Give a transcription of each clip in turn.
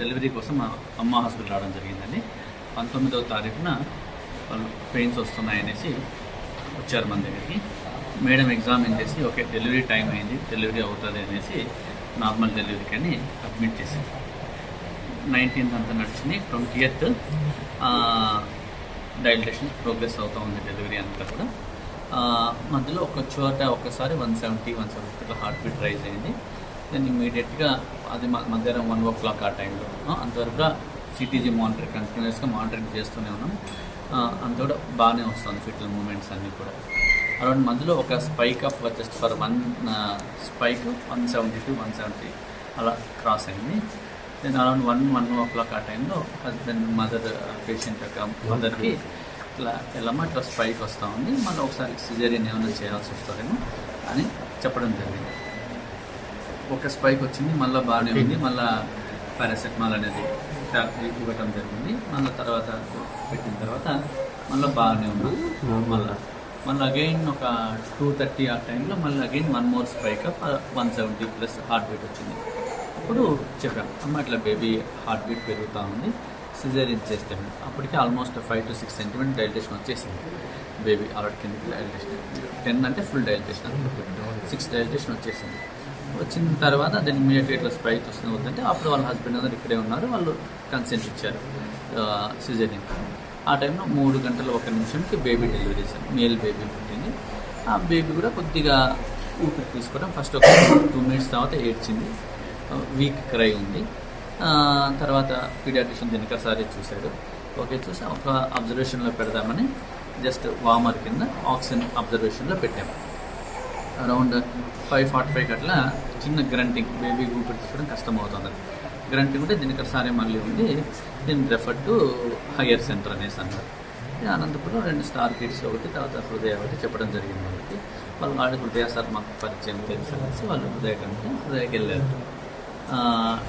Delivery కోసం మా అమ్మ హాస్పిటల్ రావడం జరిగిందండి. పంతొమ్మిదవ తారీఖున వాళ్ళు పెయిన్స్ వస్తున్నాయనేసి వచ్చారు మన దగ్గరికి. మేడం ఎగ్జామిన్ చేసి ఓకే డెలివరీ టైం అయింది డెలివరీ అవుతుంది అనేసి నార్మల్ డెలివరీకి అని అడ్మిట్ చేశారు. నైన్టీన్త్ అంతా నడిచింది ట్వంటీ ఎయిత్ డైలటేషన్ ప్రోగ్రెస్ అవుతూ ఉంది డెలివరీ అంతా కూడా. మధ్యలో ఒక చోట ఒకసారి one seventy one seventy heart beat rise అయింది. దెన్ ఇమీడియట్గా అది మధ్యాహ్నం వన్ ఓ క్లాక్ ఆ టైంలో అంతవరకు సిటీజీ మానిటర్ కంటిన్యూస్గా మానిటరింగ్ చేస్తూనే ఉన్నాం. అంత కూడా బాగానే వస్తుంది ఫిటల్ మూమెంట్స్ అన్నీ కూడా. అరౌండ్ మధ్యలో ఒక spike of just for one spike one seventy two one seventy అలా క్రాస్ అయింది. Then around one one o'clock ఆ టైంలో దెన్ మదర్ పేషెంట్ యొక్క మదర్కి ఇట్లా వెళ్ళమ్మా ఇట్లా స్పైక్ వస్తూ ఉంది. మళ్ళీ ఒకసారి సిజేరియన్ ఏమైనా చేయాల్సి వస్తుందేమో అని చెప్పడం జరిగింది. ఒక స్పైక్ వచ్చింది మళ్ళీ బాగానే ఉంది మళ్ళీ పారాసెటమాల్ అనేది ఇవ్వటం జరిగింది. మళ్ళీ తర్వాత పెట్టిన తర్వాత మళ్ళీ బాగానే ఉంది. మళ్ళీ మళ్ళీ అగైన్ ఒక టూ థర్టీ ఆ టైంలో మళ్ళీ again one more spike of one seventy plus heart beat వచ్చింది. అప్పుడు చెప్పాం అమ్మ ఇట్లా బేబీ హార్ట్ బీట్ పెరుగుతూ ఉంది సిజేరియన్ చేస్తే. అప్పటికి almost five to six centimeter dilatation వచ్చేసింది. బేబీ ఆల్రెడీ కిందకి డైలటేషన్ టెన్ అంటే ఫుల్ డైలటేషన్ సిక్స్ డైలటేషన్ వచ్చేసింది. వచ్చిన తర్వాత దాన్ని ఇమీడియట్గా ఇట్లా స్ప్రైట్ వస్తుంది వద్దంటే అప్పుడు వాళ్ళ హస్బెండ్ అందరు ఇక్కడే ఉన్నారు వాళ్ళు కన్సెంట్ ఇచ్చారు సిజేరియన్ ఆ టైంలో మూడు గంటల ఒక నిమిషంకి బేబీ డెలివరీ చేశారు మేల్ బేబీ పుట్టింది. ఆ బేబీ కూడా కొద్దిగా ఊపిరి తీసుకోవడం ఫస్ట్ ఒక టూ మినిట్స్ తర్వాత ఏడ్చింది వీక్ క్రై ఉంది. తర్వాత పీడియాట్రిషియన్ దినకర్ సారే చూశాడు ఓకే చూసి ఒక అబ్జర్వేషన్లో పెడదామని జస్ట్ వామర్ కింద ఆక్సిజన్ అబ్జర్వేషన్లో పెట్టాము. అరౌండ్ ఫైవ్ ఫార్టీ ఫైవ్ అట్లా చిన్న గ్రంటింగ్ బేబీ ఊపిరి తీసుకోవడం కష్టం అవుతుంది గ్రంటింగ్ ఉంటే దీనికి ఒకసారి మళ్ళీ ఉంది దీన్ని రెఫర్ టు హయ్యర్ సెంటర్ అనేసి అన్నారు అనంతపురం రెండు స్టార్ కిడ్స్ ఒకటి తర్వాత హృదయ ఒకటి చెప్పడం జరిగింది వాళ్ళకి. వాళ్ళు వాళ్ళ హృదయ సార్ మాకు పరిచయం తెలుసు అనేసి వాళ్ళు హృదయ కంటే హృదయకి వెళ్ళారు.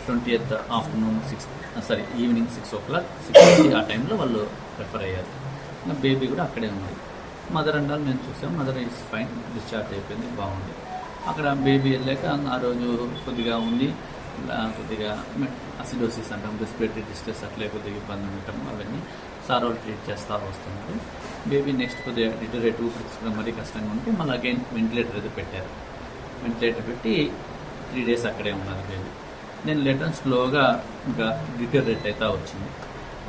Twenty eighth afternoon six sorry evening six o'clock six ఆ టైంలో వాళ్ళు రెఫర్ అయ్యారు. బేబీ కూడా అక్కడే ఉంది మదర్ అండాలు మేము చూసాం. మదర్ ఈజ్ ఫైన్ డిశ్చార్జ్ అయిపోయింది బాగుంది. అక్కడ బేబీ వెళ్ళాక ఆ రోజు కొద్దిగా ఉంది. కొద్దిగా అసిడోసిస్ అంటాం రెస్పిరేటరీ డిస్ట్రెస్ అట్లే కొద్దిగా ఇబ్బంది ఉండటం అవన్నీ. సార్ వాళ్ళు ట్రీట్ చేస్తూ వస్తున్నారు. బేబీ నెక్స్ట్ కొద్దిగా డిటరేట్ ఊపిరి మరీ కష్టంగా ఉంటే మళ్ళీ అగైన్ వెంటిలేటర్ అది పెట్టారు. వెంటిలేటర్ పెట్టి త్రీ డేస్ అక్కడే ఉన్నారు బేబీ. నేను లెటర్ స్లోగా ఇంకా డిటరేట్ అవుతా వచ్చింది.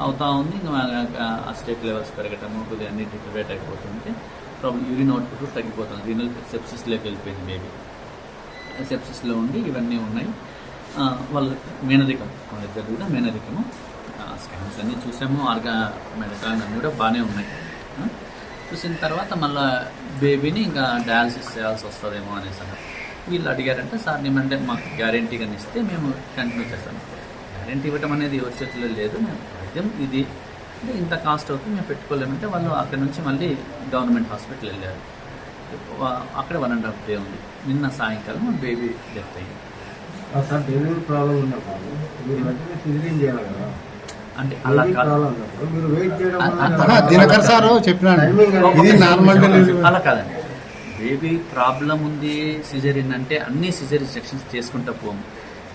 అవుతా ఉంది. ఇంకా స్టేట్ లెవెల్స్ పెరగటము కొద్దిగా అన్ని డిటరేట్ అయిపోతుంటే ప్రాబ్లం యూరిన్ అవుట్పుట్ తగ్గిపోతుంది. రీనల్ సెప్సిస్లోకి వెళ్ళిపోయింది బేబీ సెప్సిస్లో ఉండి ఇవన్నీ ఉన్నాయి. వాళ్ళ మేనరికం. వాళ్ళిద్దరు కూడా మేనరికము. స్కాన్స్ అన్నీ చూసాము. ఆర్గా మెడకాన్ అన్నీ కూడా బాగానే ఉన్నాయి. చూసిన తర్వాత మళ్ళీ బేబీని ఇంకా డయాలసిస్ చేయాల్సి వస్తుందేమో అనేసి అన్నారు. వీళ్ళు అడిగారంటే సార్ నేమంటే మాకు గ్యారంటీగా ఇస్తే మేము కంటిన్యూ చేస్తాం. గ్యారంటీ ఇవ్వటం అనేది ఎవరి చేతిలో లేదు. మేము వైద్యం ఇది అంటే ఇంత కాస్ట్ అవుతుంది మేము పెట్టుకోలేమంటే వాళ్ళు అక్కడ నుంచి మళ్ళీ గవర్నమెంట్ హాస్పిటల్ వెళ్ళారు. అక్కడ వన్ అండ్ హాఫ్ డే ఉంది. నిన్న సాయంకాలం బేబీ డెత్ అయింది. డెలివరీ ప్రాబ్లం ఉన్నప్పుడు చేయాలి కదా. అంటే అలా దినకర్ సారు ఇది నార్మల్ అలా కాదండి. బేబీ ప్రాబ్లం ఉంది సిజరిన్ అంటే అన్ని సిజరీ సెక్షన్స్ చేసుకుంటా పోము.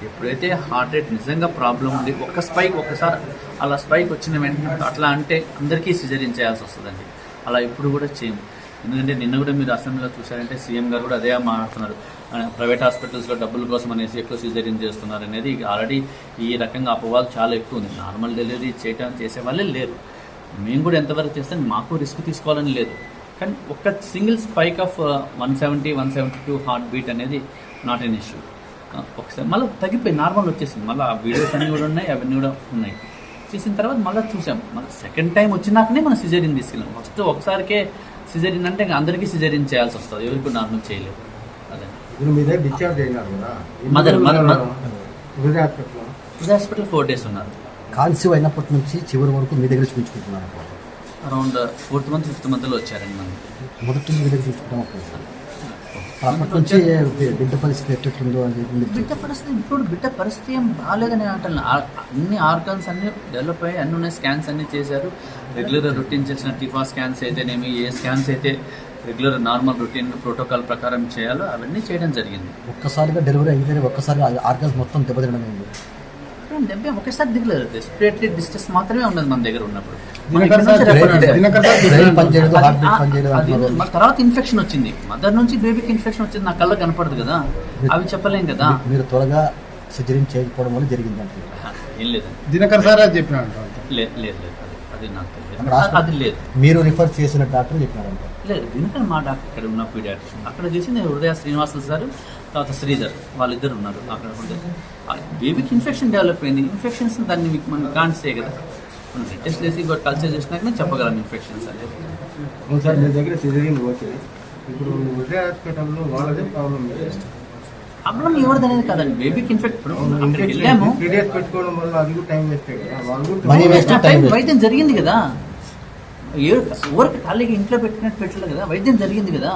ఎప్పుడైతే హార్ట్ రేట్ నిజంగా ప్రాబ్లం ఉంది ఒక్క స్పైక్ ఒక్కసారి అలా స్పైక్ వచ్చిన వెంటనే అట్లా అంటే అందరికీ సిజరిన్ చేయాల్సి వస్తుందండి. అలా ఇప్పుడు కూడా చేయము. ఎందుకంటే నిన్న కూడా మీరు అసెంబ్లీలో చూసారంటే సీఎం గారు కూడా అదే మాట్లాడుతున్నారు. ప్రైవేట్ హాస్పిటల్స్లో డబ్బుల కోసం అనేసి ఎక్కువ సిజరిన్ చేస్తున్నారు అనేది ఆల్రెడీ ఈ రకంగా అపవాలు చాలా ఎక్కువ ఉంది. నార్మల్ డెలివరీ చేయటం చేసే వాళ్ళే లేరు. మేము కూడా ఎంతవరకు చేస్తే మాకు రిస్క్ తీసుకోవాలని లేదు. కానీ ఒక్క single spike of one seventy one seventy two heart beat అనేది నాట్ ఎన్ ఇష్యూ. ఒకసారి. మళ్ళీ తగ్గిపోయి నార్మల్ వచ్చేసింది. మళ్ళీ ఆ వీడియోస్ అన్నీ కూడా ఉన్నాయి అవన్నీ కూడా ఉన్నాయి. చేసిన తర్వాత మళ్ళీ చూసాం. మళ్ళీ సెకండ్ టైం వచ్చినాకనే మనం సిజరిన్ తీసుకెళ్ళాం. ఫస్ట్ ఒకసారికే సిజరిన్ అంటే ఇంకా అందరికీ సిజరిన్ చేయాల్సి వస్తుంది. ఎవరికి నార్మల్ చేయలేదు అదే. Discharge mother, hospital four days ఉన్నారు? కాన్సీవ్ అయినప్పటి నుంచి చివరి వరకు మీ దగ్గర చూపించుకుంటున్నారు అరౌండ్ ఫోర్త్ మంత్ ఫిఫ్త్ మంత్లో వచ్చారండి మనకి మొదటి మీ దగ్గర చూపించుకుంటాం అప్పటి నుంచి బిడ్డ పరిస్థితి ఎట్టుందో అని బిడ్డ పరిస్థితి ఇప్పుడు బిడ్డ పరిస్థితి ఏం బాగాలేదని అంటాను అన్ని ఆర్గన్స్ అన్ని డెవలప్ అయ్యి అన్ని ఉన్నాయి. స్కాన్స్ అన్ని చేశారు. రెగ్యులర్ రొటీన్ చేసిన టిఫా స్కాన్స్ అయితేనేమి ఏ స్కాన్స్ అయితే రెగ్యులర్ నార్మల్ రొటీన్ ప్రోటోకాల్ ప్రకారం చేయాలో అవన్నీ చేయడం జరిగింది. ఒక్కసారిగా డెలివరీ అయితేనే ఒక్కసారిగా ఆర్గన్స్ మొత్తం దెబ్బతినడం దెబ్బ ఒకేసారి దిగలేదు. రెస్పిరేటరీ డిస్ట్రెస్ మాత్రమే ఉన్నది మన దగ్గర ఉన్నప్పుడు. దినకర్. దినకర్ తర్వాత ఇన్ఫెక్షన్ వచ్చింది. మదర్ నుంచి బేబీకి ఇన్ఫెక్షన్ వచ్చింది. నా కళ్ళ కనపడదు కదా. అవి చెప్పలేం కదా. మీ- మీరు త్వరగా సిజరీన్ చేయకపోవడం వల్ల జరిగింది అంటే ఏం లేదండి. దినకర్ సార్ అది చెప్పినాడు లేదు లేదు లేదు అది- నాకు తెలియదు. అది లేదు. మీరు రిఫర్ చేసిన డాక్టర్ చెప్పినారంట. లేదు దీనికని మా డాక్టర్ ఇక్కడ ఉన్న పీడియాట్రిషియన్ అక్కడ చేసింది హృదయ శ్రీనివాసులు సార్. తర్వాత శ్రీధర్ వాళ్ళిద్దరు ఉన్నారు అక్కడ ఆ బేబీకి ఇన్ఫెక్షన్ డెవలప్ అయింది. ఇన్ఫెక్షన్స్ దాన్ని మీకు మనం కాన్సే కదా. మనం టెస్ట్ చేసి కల్చర్ చేసినాకనే చెప్పగలం ఇన్ఫెక్షన్స్ అనేది అవును సార్ మీ దగ్గర సిజరీన్ ఓకే ఇప్పుడు ఉదయ హాస్పిటల్లో వాళ్ళదే ప్రాబ్లం ప్రాబ్లం ఎవరిది అనేది కాదండి. బేబీకి ఇన్ఫెక్ట్ వెళ్ళాము. పెట్టుకోవడం వల్ల అది కూడా టైం వేస్ట్ వాళ్ళు. వైద్యం జరిగింది కదా. ఏ ఊరికి ఖాళీగా ఇంట్లో పెట్టినట్టు పెట్టలేదు కదా. వైద్యం జరిగింది కదా.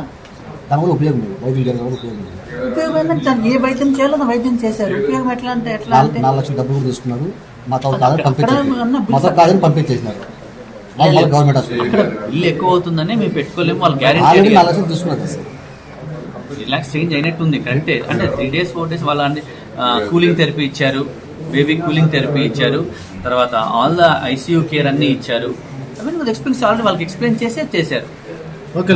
దాని వల్ల ఉపయోగం లేదు. వైద్యులు జరగడం వల్ల ఉపయోగం లేదు. ఉపయోగం ఏంటంటే దానికి ఏ వైద్యం చేయాలో వైద్యం చేశారు. ఉపయోగం ఎట్లా అంటే ఎట్లా నాలుగు అంటే నాలుగు లక్షల డబ్బులు కూడా తీసుకున్నారు. మాతో కాదని అక్కడ పంపించేసి బిల్ మాతో కాదని పంపించేసినారు గవర్నమెంట్ హాస్పిటల్ బిల్లు ఎక్కువ అవుతుందని మేము పెట్టుకోలేము. వాళ్ళు గ్యారెంటీ నాలుగు లక్షలు తీసుకున్నారు. సార్ రిలాక్స్ చేంజ్ అయినట్టుంది. కరెక్టే అంటే త్రీ డేస్ ఫోర్ డేస్ వాళ్ళ కూలింగ్ థెరపీ ఇచ్చారు. బేబీ కూలింగ్ థెరపీ ఇచ్చారు. తర్వాత ఆల్ ద ఐసీయూ కేర్ అన్ని ఇచ్చారు. అవన్నీ ఎక్స్పీరియన్స్ ఆల్రెడీ వాళ్ళకి ఎక్స్ప్లెయిన్ చేసే చేశారు. ఓకే.